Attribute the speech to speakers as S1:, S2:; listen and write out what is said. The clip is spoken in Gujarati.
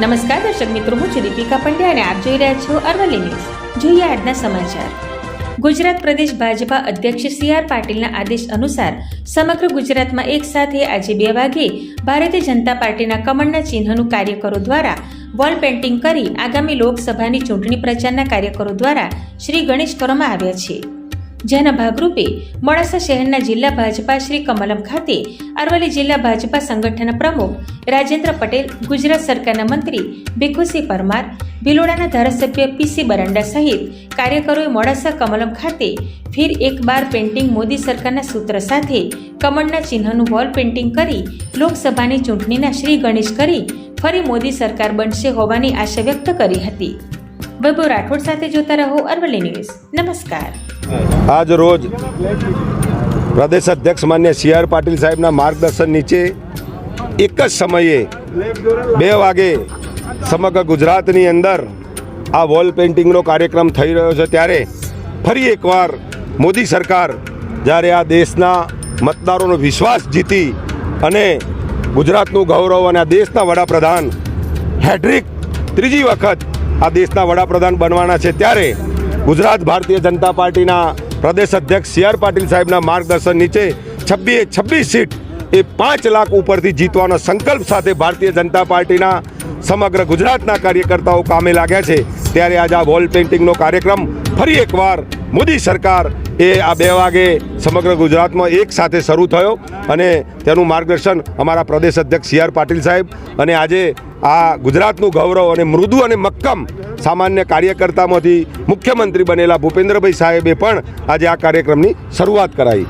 S1: નમસ્કાર, દર્શક મિત્રો, હું છું દીપિકા પંડ્યા અને આપ જોઈ રહ્યા છો અરવલ્લી ન્યૂઝ. જોઈએ આજના સમાચાર. ગુજરાત પ્રદેશ ભાજપા અધ્યક્ષ સી આર પાટીલના આદેશ અનુસાર સમગ્ર ગુજરાતમાં એક સાથે આજે બે વાગે ભારતીય જનતા પાર્ટીના કમળના ચિહ્નનું કાર્યકરો દ્વારા વોલ પેઇન્ટિંગ કરી આગામી લોકસભાની ચૂંટણી પ્રચારના કાર્યકરો દ્વારા શ્રી ગણેશ કરવામાં આવ્યા છે. જેના ભાગરૂપે મોડાસા શહેરના જિલ્લા ભાજપા શ્રી કમલમ ખાતે અરવલ્લી જિલ્લા ભાજપા સંગઠનના પ્રમુખ રાજેન્દ્ર પટેલ, ગુજરાત સરકારના મંત્રી ભીખુસિંહ પરમાર, ભિલોડાના ધારાસભ્ય પીસી બરંડા સહિત કાર્યકરોએ મોડાસા કમલમ ખાતે ફિર એક બાર પેઇન્ટિંગ મોદી સરકારના સૂત્ર સાથે કમળના ચિહ્નનું વોલ પેઇન્ટિંગ કરી લોકસભાની ચૂંટણીના શ્રી ગણેશ કરી ફરી મોદી સરકાર બનશે હોવાની આશા વ્યક્ત કરી હતી. વૈભવ રાઠોડ સાથે જોતા રહો અરવલ્લી ન્યૂઝ. નમસ્કાર.
S2: આજ રોજ પ્રદેશ અધ્યક્ષ માન્ય સી આર પાટીલ સાહેબના માર્ગદર્શન નીચે એક જ સમયે બે વાગે સમગ્ર ગુજરાતની અંદર આ વોલ પેઇન્ટિંગનો કાર્યક્રમ થઈ રહ્યો છે. ત્યારે ફરી એકવાર મોદી સરકાર જ્યારે આ દેશના મતદારોનો વિશ્વાસ જીતી અને ગુજરાતનું ગૌરવ અને આ દેશના વડાપ્રધાન હેડ્રિક ત્રીજી વખત આ દેશના વડાપ્રધાન બનવાના છે ત્યારે ગુજરાત ભારતીય જનતા પાર્ટીના પ્રદેશ અધ્યક્ષ સી આર પાટીલ સાહેબના માર્ગદર્શન નીચે છબ્બીએ છવ્વીસ સીટ એ પાંચ લાખ ઉપરથી જીતવાનો સંકલ્પ સાથે ભારતીય જનતા પાર્ટીના સમગ્ર ગુજરાતના કાર્યકર્તાઓ કામે લાગ્યા છે. ત્યારે આજે આ વોલ પેઇન્ટિંગનો કાર્યક્રમ ફરી એકવાર મોદી સરકાર એ આ બે વાગે સમગ્ર ગુજરાતમાં એક સાથે શરૂ થયો અને તેનું માર્ગદર્શન અમારા પ્રદેશ અધ્યક્ષ સી આર પાટીલ સાહેબ અને આજે આ ગુજરાતનું ગૌરવ અને મૃદુ અને મક્કમ સામાન્ય કાર્યકર્તામાંથી મુખ્યમંત્રી બનેલા ભૂપેન્દ્રભાઈ સાહેબે પણ આજે આ કાર્યક્રમની શરૂઆત કરાવી